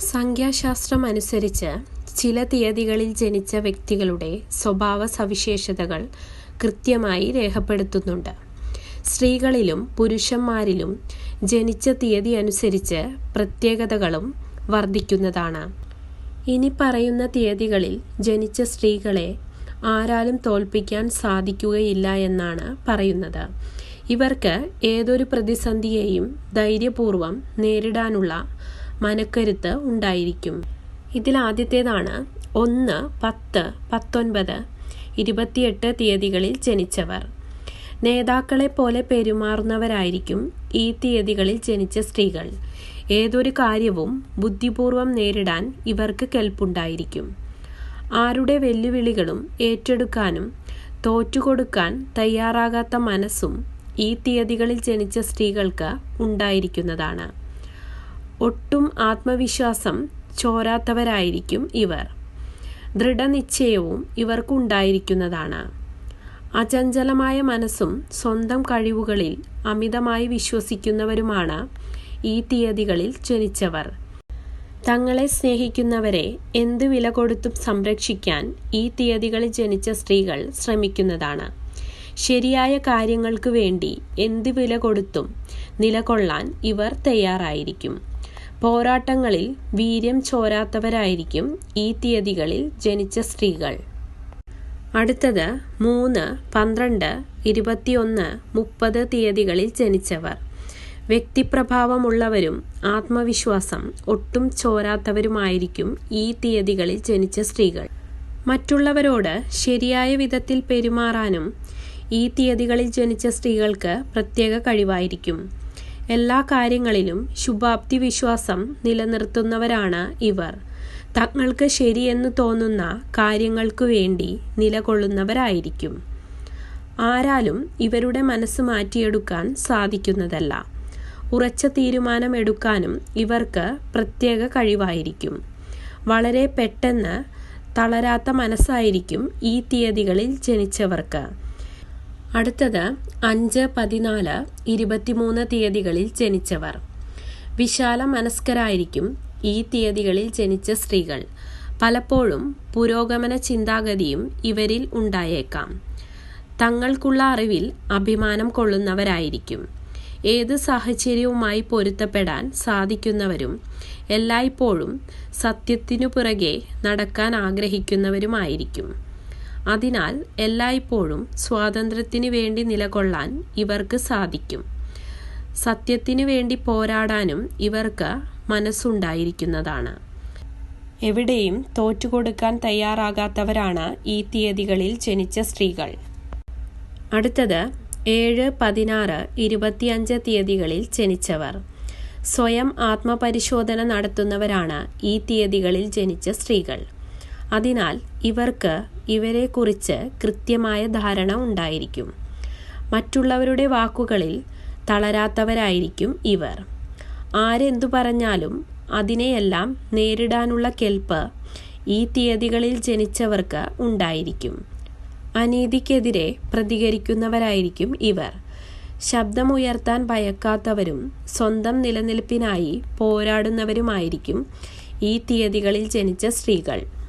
സംഖ്യാശാസ്ത്രം അനുസരിച്ച് ചില തീയതികളിൽ ജനിച്ച വ്യക്തികളുടെ സ്വഭാവ സവിശേഷതകൾ കൃത്യമായി രേഖപ്പെടുത്തുന്നുണ്ട്. സ്ത്രീകളിലും പുരുഷന്മാരിലും ജനിച്ച തീയതി അനുസരിച്ച് പ്രത്യേകതകളും വർദ്ധിക്കുന്നതാണ്. ഇനി പറയുന്ന തീയതികളിൽ ജനിച്ച സ്ത്രീകളെ ആരാലും തോൽപ്പിക്കാൻ സാധിക്കുകയില്ല എന്നാണ് പറയുന്നത്. ഇവർക്ക് ഏതൊരു പ്രതിസന്ധിയെയും ധൈര്യപൂർവം നേരിടാനുള്ള മനക്കരുത്ത് ഉണ്ടായിരിക്കും. ഇതിൽ ആദ്യത്തേതാണ് ഒന്ന് പത്ത് പത്തൊൻപത് ഇരുപത്തിയെട്ട് തീയതികളിൽ ജനിച്ചവർ. നേതാക്കളെ പോലെ പെരുമാറുന്നവരായിരിക്കും ഈ തീയതികളിൽ ജനിച്ച സ്ത്രീകൾ. ഏതൊരു കാര്യവും ബുദ്ധിപൂർവം നേരിടാൻ ഇവർക്ക് കെൽപ്പുണ്ടായിരിക്കും. ആരുടെ വെല്ലുവിളികളും ഏറ്റെടുക്കാനും തോറ്റുകൊടുക്കാൻ തയ്യാറാകാത്ത മനസ്സും ഈ തീയതികളിൽ ജനിച്ച സ്ത്രീകൾക്ക് ഉണ്ടായിരിക്കുന്നതാണ്. ഒട്ടും ആത്മവിശ്വാസം ചോരാത്തവരായിരിക്കും ഇവർ. ദൃഢനിശ്ചയവും ഇവർക്കുണ്ടായിരിക്കുന്നതാണ്. അചഞ്ചലമായ മനസ്സും സ്വന്തം കഴിവുകളിൽ അമിതമായി വിശ്വസിക്കുന്നവരുമാണ് ഈ തീയതികളിൽ ജനിച്ചവർ. തങ്ങളെ സ്നേഹിക്കുന്നവരെ എന്ത് വില കൊടുത്തും സംരക്ഷിക്കാൻ ഈ തീയതികളിൽ ജനിച്ച സ്ത്രീകൾ ശ്രമിക്കുന്നതാണ്. ശരിയായ കാര്യങ്ങൾക്ക് വേണ്ടി എന്ത് വില കൊടുത്തും നിലകൊള്ളാൻ ഇവർ തയ്യാറായിരിക്കും. പോരാട്ടങ്ങളിൽ വീര്യം ചോരാത്തവരായിരിക്കും ഈ തീയതികളിൽ ജനിച്ച സ്ത്രീകൾ. അടുത്തത് മൂന്ന് പന്ത്രണ്ട് ഇരുപത്തിയൊന്ന് മുപ്പത് തീയതികളിൽ ജനിച്ചവർ. വ്യക്തിപ്രഭാവമുള്ളവരും ആത്മവിശ്വാസം ഒട്ടും ചോരാത്തവരുമായിരിക്കും ഈ തീയതികളിൽ ജനിച്ച സ്ത്രീകൾ. മറ്റുള്ളവരോട് ശരിയായ വിധത്തിൽ പെരുമാറാനും ഈ തീയതികളിൽ ജനിച്ച സ്ത്രീകൾക്ക് പ്രത്യേക കഴിവായിരിക്കും. എല്ലാ കാര്യങ്ങളിലും ശുഭാപ്തി വിശ്വാസം നിലനിർത്തുന്നവരാണ് ഇവർ. തങ്ങൾക്ക് ശരിയെന്ന് തോന്നുന്ന കാര്യങ്ങൾക്കു വേണ്ടി നിലകൊള്ളുന്നവരായിരിക്കും. ആരാലും ഇവരുടെ മനസ്സ് മാറ്റിയെടുക്കാൻ സാധിക്കുന്നതല്ല. ഉറച്ച തീരുമാനം എടുക്കാനും ഇവർക്ക് പ്രത്യേക കഴിവായിരിക്കും. വളരെ പെട്ടെന്ന് തളരാത്ത മനസ്സായിരിക്കും ഈ തീയതികളിൽ ജനിച്ചവർക്ക്. അടുത്തത് അഞ്ച് പതിനാല് ഇരുപത്തിമൂന്ന് തീയതികളിൽ ജനിച്ചവർ. വിശാല മനസ്കരായിരിക്കും ഈ തീയതികളിൽ ജനിച്ച സ്ത്രീകൾ. പലപ്പോഴും പുരോഗമന ചിന്താഗതിയും ഇവരിൽ ഉണ്ടായേക്കാം. തങ്ങൾക്കുള്ള അറിവിൽ അഭിമാനം കൊള്ളുന്നവരായിരിക്കും. ഏത് സാഹചര്യവുമായി പൊരുത്തപ്പെടാൻ സാധിക്കുന്നവരും എല്ലായ്പ്പോഴും സത്യത്തിനു പുറകെ നടക്കാൻ ആഗ്രഹിക്കുന്നവരുമായിരിക്കും. അതിനാൽ എല്ലായ്പ്പോഴും സ്വാതന്ത്ര്യത്തിനു വേണ്ടി നിലകൊള്ളാൻ ഇവർക്ക് സാധിക്കും. സത്യത്തിനു വേണ്ടി പോരാടാനും ഇവർക്ക് മനസ്സുണ്ടായിരിക്കുന്നതാണ്. എവിടെയും തോറ്റുകൊടുക്കാൻ തയ്യാറാകാത്തവരാണ് ഈ തീയതികളിൽ ജനിച്ച സ്ത്രീകൾ. അടുത്തത് ഏഴ് പതിനാറ് ഇരുപത്തിയഞ്ച് തീയതികളിൽ ജനിച്ചവർ. സ്വയം ആത്മപരിശോധന നടത്തുന്നവരാണ് ഈ തീയതികളിൽ ജനിച്ച സ്ത്രീകൾ. അതിനാൽ ഇവർക്ക് ഇവരെക്കുറിച്ച് കൃത്യമായ ധാരണ ഉണ്ടായിരിക്കും. മറ്റുള്ളവരുടെ വാക്കുകളിൽ തളരാത്തവരായിരിക്കും ഇവർ. ആരെന്തു പറഞ്ഞാലും അതിനെയെല്ലാം നേരിടാനുള്ള കെൽപ്പ് ഈ തീയതികളിൽ ജനിച്ചവർക്ക് ഉണ്ടായിരിക്കും. അനീതിക്കെതിരെ പ്രതികരിക്കുന്നവരായിരിക്കും ഇവർ. ശബ്ദമുയർത്താൻ ഭയക്കാത്തവരും സ്വന്തം നിലനിൽപ്പിനായി പോരാടുന്നവരുമായിരിക്കും ഈ തീയതികളിൽ ജനിച്ച സ്ത്രീകൾ.